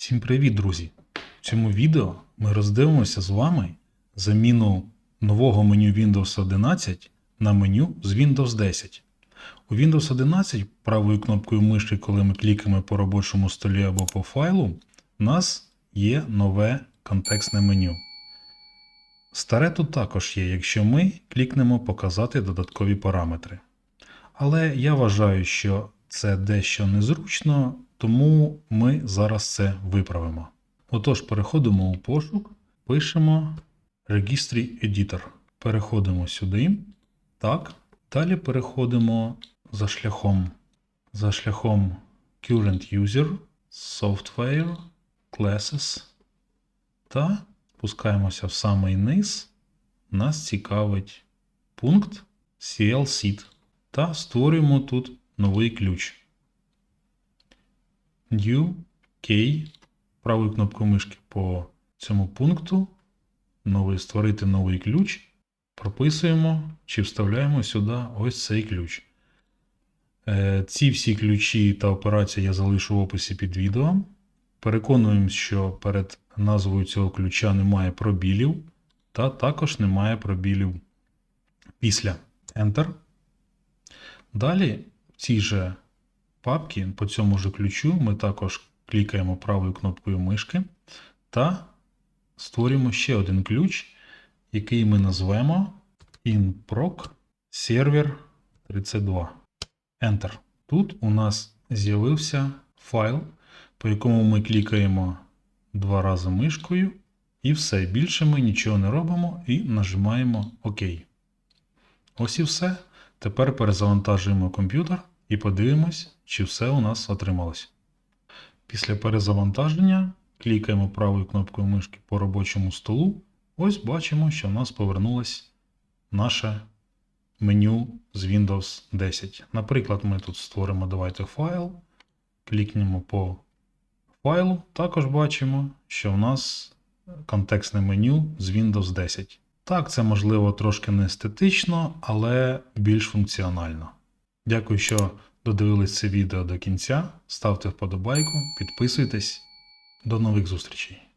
Всім привіт, друзі! В цьому відео ми роздивимося з вами заміну нового меню Windows 11 на меню з Windows 10. У Windows 11 правою кнопкою миші, коли ми клікаємо по робочому столі або по файлу, у нас є нове контекстне меню. Старе тут також є, якщо ми клікнемо Показати додаткові параметри. Але я вважаю, що це дещо незручно, тому ми зараз це виправимо. Отож, переходимо у пошук, пишемо Registry Editor. Переходимо сюди. Так. Далі переходимо за шляхом, за шляхом Current User, Software, Classes та спускаємося в самий низ. Нас цікавить пункт CL-Seed та створюємо тут новий ключ. New Key. Правою кнопкою мишки по цьому пункту. Новий створити новий ключ. Прописуємо чи вставляємо сюди ось цей ключ. Е, Ці всі ключі та операції я залишу в описі під відео. Переконуємось, що перед назвою цього ключа немає пробілів, та також немає пробілів після Enter. Далі в цій же папці по цьому ж ключу ми також клікаємо правою кнопкою мишки та створюємо ще один ключ, який ми назвемо InProc Server 32. Enter. Тут у нас з'явився файл, по якому ми клікаємо два рази мишкою, і все. Більше ми нічого не робимо і нажимаємо ОК. Ось і все. Тепер перезавантажуємо комп'ютер і подивимось, чи все у нас отрималось. Після перезавантаження клікаємо правою кнопкою мишки по робочому столу. Ось бачимо, що в нас повернулось наше меню з Windows 10. Наприклад, ми тут створимо давайте файл, клікнемо по файлу. Також бачимо, що в нас контекстне меню з Windows 10. Так, це можливо трошки не естетично, але більш функціонально. Дякую, що додивились це відео до кінця. Ставте вподобайку, підписуйтесь. До нових зустрічей!